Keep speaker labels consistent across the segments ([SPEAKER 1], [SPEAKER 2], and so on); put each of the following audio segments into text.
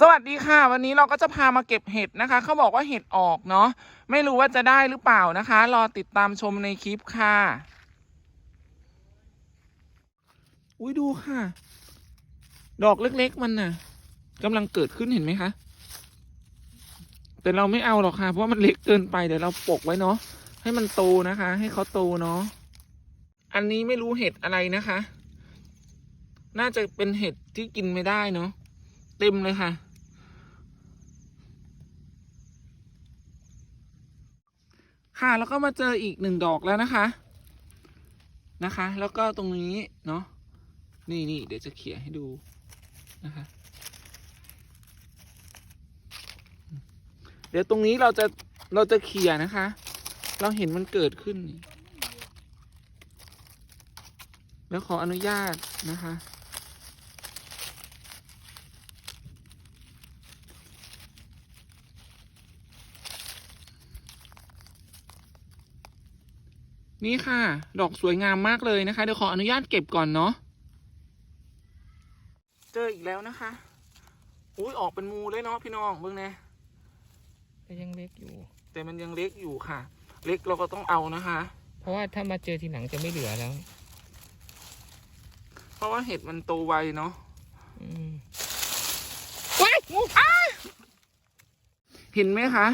[SPEAKER 1] สวัสดีค่ะ วันนี้เราก็จะพามาเก็บเห็ดนะคะ เขาบอกว่าเห็ดออกเนาะไม่รู้ว่าจะได้หรือเปล่านะคะ รอติดตามชมในคลิปค่ะ อุ้ยดูค่ะ ดอกเล็กๆมันน่ะกำลังเกิดขึ้นเห็นไหมคะแต่เราไม่เอาหรอกค่ะ เพราะมันเล็กเกินไปเดี๋ยวเราปกไว้เนาะให้มันโตนะคะ ให้เขาโตเนาะอันนี้ไม่รู้เห็ดอะไรนะคะ น่าจะเป็นเห็ดที่กินไม่ได้เนาะเต็มเลยค่ะ ค่ะ แล้วก็มาเจออีกหนึ่งดอกแล้วนะคะนะคะ แล้วก็ตรงนี้เนาะนี่นี่เดี๋ยวจะเขี่ยให้ดูนะคะ เดี๋ยวตรงนี้เราจะเราจะเขี่ยนะคะ เราเห็นมันเกิดขึ้น แล้วขออนุญาตนะคะ นี่ค่ะ ดอกสวยงามมากเลยนะคะ เดี๋ยวขออนุญาตเก็บก่อนเนาะ เจออีกแล้วนะคะ อุ้ยออกเป็นมูเลยเนาะพี่น้องเบิ่งแน่
[SPEAKER 2] ก็ยังเล็กอยู่
[SPEAKER 1] แต่มันยังเล็กอยู่ค่ะ เล็กเราก็ต้องเอานะคะ
[SPEAKER 2] เพราะว่าถ้ามาเจอทีหลังจะไม่เหลือแล้ว
[SPEAKER 1] เพราะว่าเห็ดมันโตไวเนาะ
[SPEAKER 2] อืม
[SPEAKER 1] ว้ายงูอ้าเห็นไหมคะ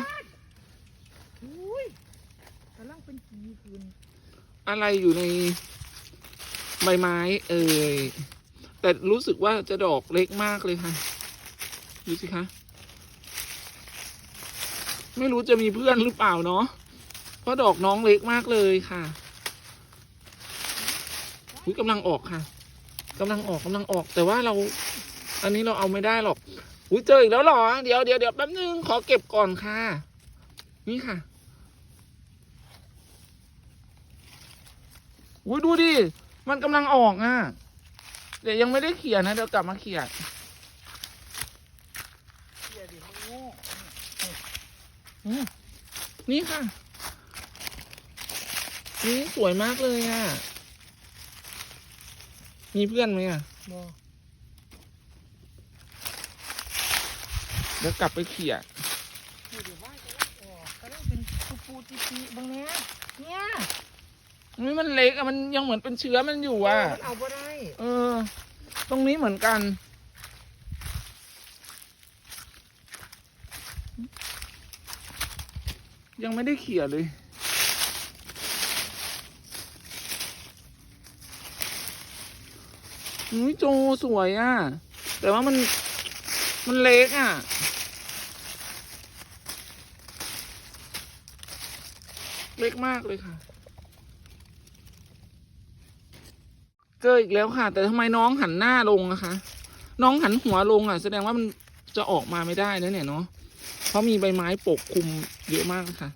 [SPEAKER 2] อุ้ยกำลังเป็นกีคืน
[SPEAKER 1] อะไรอยู่ในใบไม้เอ่ยแต่รู้สึกว่าจะดอกเล็กมากเลยค่ะ ดูสิคะ ไม่รู้จะมีเพื่อนหรือเปล่าเนาะ เพราะดอกน้องเล็กมากเลยค่ะอุ้ยกำลังออกค่ะกำลังออกกำลังออก แต่ว่าเรา อันนี้เราเอาไม่ได้หรอกอุ้ยเจออีกแล้วหรอ เดี๋ยวเดี๋ยวเดี๋ยวแป๊บนึงขอเก็บก่อนค่ะ นี่ค่ะ อุ้ยดูดิ มันกำลังออกอะ เดี๋ยวยังไม่ได้เขียนนะ เดี๋ยวกลับมาเขียน
[SPEAKER 2] เดี๋ยวดิมันโง่
[SPEAKER 1] อืมนี่ค่ะ นี่สวยมากเลยอะ มีเพื่อนไหมอะ
[SPEAKER 2] บอ
[SPEAKER 1] เดี๋ยวกลับไปเขียน
[SPEAKER 2] เดี๋ยวว่ากำลังออกกำลังเป็นปูปูจีจีบางเนี้ยเนี่ย
[SPEAKER 1] นี่มันเล็กอะมันยังเหมือนเป็นเชื้อมันอยู่อะ
[SPEAKER 2] มันเอาบ่ได้
[SPEAKER 1] เออ ตรงนี้เหมือนกัน ยังไม่ได้เขี่ยเลยอุ้ยโจสวยอะ แต่ว่ามันมันเล็กอะเล็กมากเลยค่ะ เจออีกแล้วค่ะ แต่ทำไมน้องหันหน้าลงนะคะ น้องหันหัวลงอะ แสดงว่ามันจะออกมาไม่ได้แล้วเนี่ยเนาะเพราะมีใบไม้ปกคลุมเยอะมากค่ะ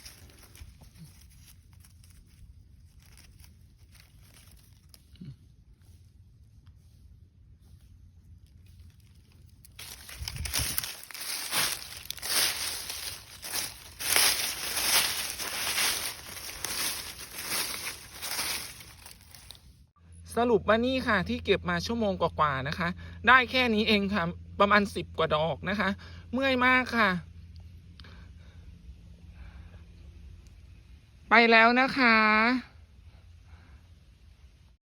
[SPEAKER 1] สรุปว่านี่ค่ะ ที่เก็บมาชั่วโมงกว่าๆนะคะ ได้แค่นี้เองค่ะ ประมาณสิบกว่าดอกนะคะ เมื่อยมากค่ะ ไปแล้วนะคะ